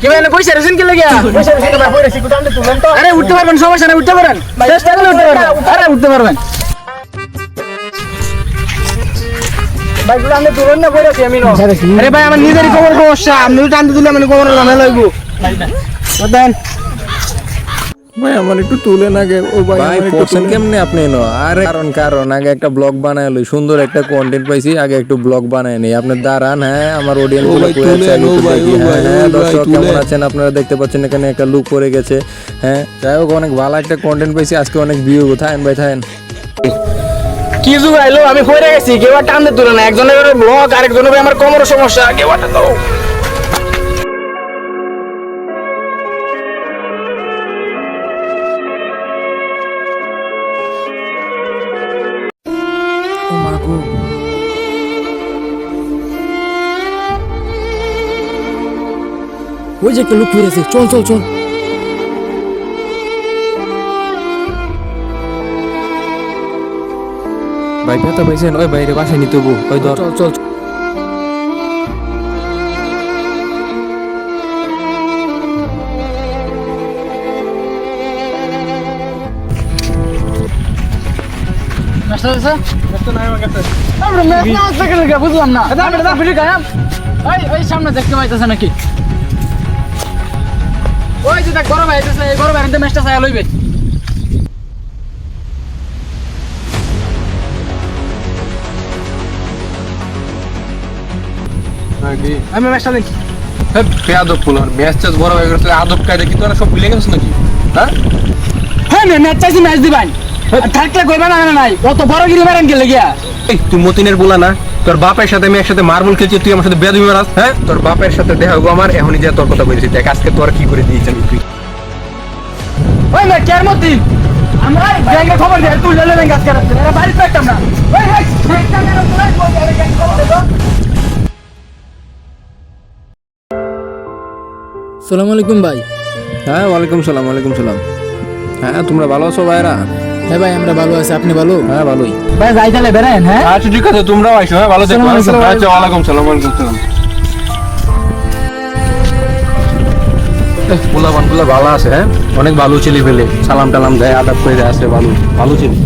কি ভাই না পয়সা রেছেন কি লাগিয়া আরে উঠতে পারবেন সমস্যা না উঠতে পারেন। চেষ্টা করলে উঠতে পারবেন। আরে উঠতে পারবেন। আরে ভাই আমার নিজেরই খবর সমস্যা আপনি টানতে দিলে আমি খবর ঝামেলা লাগবো ভাই আমার একটু তুলে না গে। ও ভাই ভাই পড়ছেন কেমনে আপনি নো আরে কারণ কারণ আগে একটা ব্লগ বানায় লই সুন্দর একটা কন্টেন্ট পাইছি আগে একটু ব্লগ বানায় নেই। আপনি দাঁড়ান হ্যাঁ আমার অডিয়েন্সগুলো কই আছে ও ভাই, হ্যাঁ দর্শক কেমন আছেন? আপনারা দেখতে পাচ্ছেন এখানে একটা লুক পড়ে গেছে। হ্যাঁ যাই হোক অনেক ভালো একটা কন্টেন্ট পাইছি আজকে অনেক ভিউ থাকেন ভাই থাকেন কি যুগ আইলো? আমি পড়ে গেছি কেউ টানতে তুলে না। একজনের ব্লক আরেকজনের আমার কোমরের সমস্যা। কেউ আর টানতে ওই যে একটা লোক ফিরেছে। চল চল চল। ভাই ব্যথা পাইছেন ওই বাইরে বাসায় নিতে ওই ধর। চল চল। বুঝলাম না। ওই ওই সামনে দেখতে পাইতেছে নাকি? ওই যে দেখ বড় ভাই আইতেছে এই বড় ভাই এনতে মেসটা চাইয়া লইবে। আমি মেসটা দিন বেয়াদব ফুল ম্যাচ চ্যাচ বড় হয়ে আদব কায়দা কি তোরা সব ভুলে গেছিস নাকি? হ্যাঁ? হ্যাঁ না ম্যাচ চাইছি ম্যাচ দিবান থাকলে কইবা না না নাই অত বড় গিরি মারেন গেলে গিয়া এই তুই মতিনের বলা না তোর বাপের সাথে আমি একসাথে মার্বল খেলছি তুই আমার সাথে বেয়াদবি মারাস হ্যাঁ তোর বাপের সাথে দেখা হব আমার এখনই যা তোর কথা বলেছি দেখ আজকে তোর কি করে দিয়েছেন তুই ওই না কেয়ার মতি আমরা ব্যাংকে খবর দিয়ে তুই লেলে ব্যাংক আজকে রাখতে এরা বাড়ি পেতাম না ওই হেই ব্যাংকটা মেরো তোরা কই ব্যাংক খবর দে তো সালাম আলাইকুম ভাই হ্যাঁ ওয়ালাইকুম সালাম ওয়ালাইকুম সালাম হ্যাঁ তোমরা ভালো আছো ভাইরা হ্যাঁ ভাই আমরা ভালো আছি। আপনি ভালো? হ্যাঁ ভালোই। ভাই যাই তাহলে বেরেন হ্যাঁ? আচ্ছা ঠিক আছে তোমরাও আইসো হ্যাঁ ভালো দেখো আসসালামু আলাইকুম। আচ্ছা ওয়ালাইকুম সালাম ওয়ালাইকুম সালাম। পোলা ভালো আছে হ্যাঁ? অনেক ভালো ছেলে ফেলে সালাম টালাম দেয় আদাব করে আসে ভালো ভালো ছেলে